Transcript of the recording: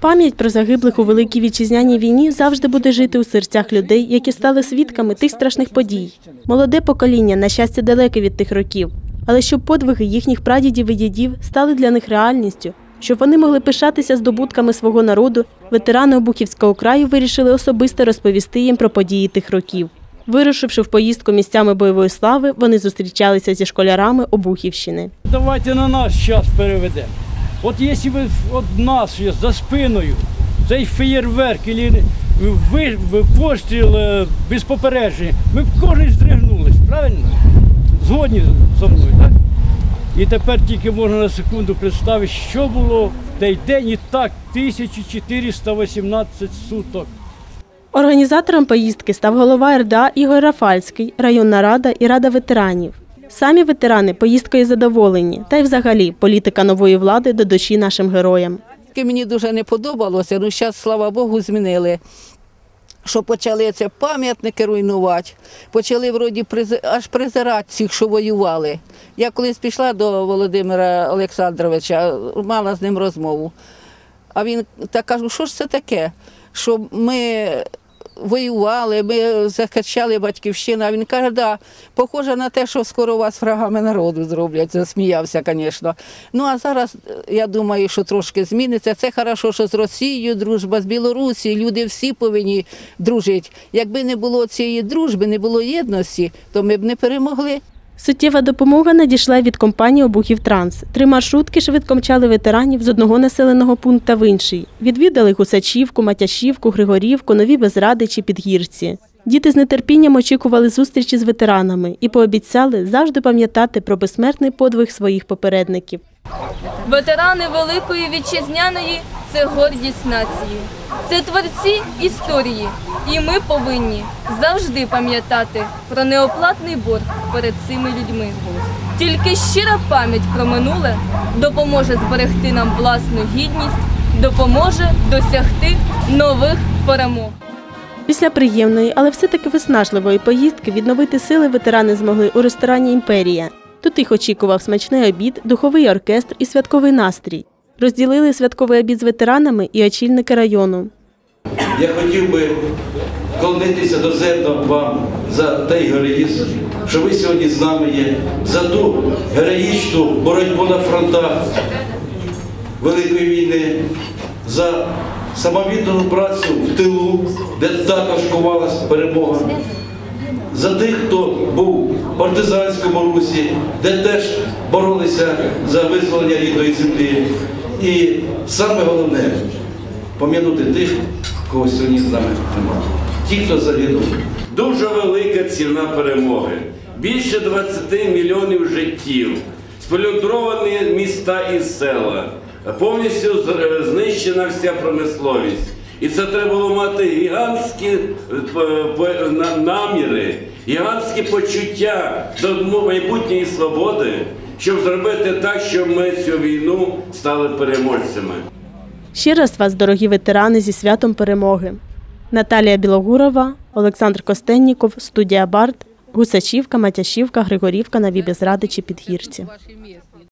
Пам'ять про загиблих у Великій Вітчизняній війні завжди буде жити у серцях людей, які стали свідками тих страшних подій. Молоде покоління, на щастя, далеке від тих років. Але щоб подвиги їхніх прадідів і дідів стали для них реальністю, щоб вони могли пишатися здобутками свого народу, ветерани Обухівського краю вирішили особисто розповісти їм про події тих років. Вирушивши в поїздку місцями бойової слави, вони зустрічалися зі школярами Обухівщини. Давайте на нас час переведемо. От якщо ви от нас є за спиною, цей феєрверк, ви- постріл е, без попередження, ми б кожен здригнулись, правильно? Згодні зі мною, так? І тепер тільки можна на секунду представити, що було в той день і так 1418 суток. Організатором поїздки став голова РДА Ігор Рафальський, районна рада і рада ветеранів. Самі ветерани поїздкою задоволені, та й взагалі політика нової влади до душі нашим героям. Мені дуже не подобалося, ну зараз, слава Богу, змінили. Що почали це пам'ятники руйнувати, почали вроді аж презирати всіх, що воювали. Я колись пішла до Володимира Олександровича, мала з ним розмову. А він так кажу, що ж це таке? Що ми воювали, ми захищали батьківщину. А він каже, да, похоже на те, що скоро вас врагами народу зроблять. Засміявся, звісно. Ну а зараз е, я думаю, що трошки зміниться. Це хорошо, що з Росією дружба, з Білорусією, люди всі повинні дружити. Якби не було цієї дружби, не було єдності, то ми б не перемогли. Суттєва допомога надійшла від компанії «Обухівтранс». Три маршрутки швидко мчали ветеранів з одного населеного пункту в інший. Відвідали Гусачівку, Матяшівку, Григорівку, Нові Безрадичі, Підгірці. Діти з нетерпінням очікували зустрічі з ветеранами і пообіцяли завжди пам'ятати про безсмертний подвиг своїх попередників. Ветерани Великої Вітчизняної це гордість нації, це творці історії, і ми повинні завжди пам'ятати про неоплатний борг перед цими людьми. Тільки щира пам'ять про минуле допоможе зберегти нам власну гідність, допоможе досягти нових перемог. Після приємної, але все-таки виснажливої поїздки відновити сили ветерани змогли у ресторані Імперія. Тут їх очікував смачний обід, духовий оркестр і святковий настрій. Розділили святковий обід з ветеранами і очільники району. Я хотів би вклонитися до зерна вам за той героїзм, що ви сьогодні з нами є, за ту героїчну боротьбу на фронтах Великої війни, за самовіддану працю в тилу, де також ковалась перемога. За тих, хто був в партизанському русі, де теж боролися за визволення рідної землі. І саме головне пом'янути тих, кого сьогодні з нами немає. Ті, хто загинув. Дуже велика ціна перемоги. Більше 20 мільйонів життів, сплюндровані міста і села, повністю знищена вся промисловість. І це треба було мати гігантські е, наміри, гігантські почуття до майбутньої свободи, щоб зробити так, щоб ми цю війну стали переможцями. Ще раз вас, дорогі ветерани, зі святом перемоги. Наталія Білогурова, Олександр Костенніков, студія Барт, Гусачівка, Матяшівка, Григорівка, Нові Безрадичі, Підгірці.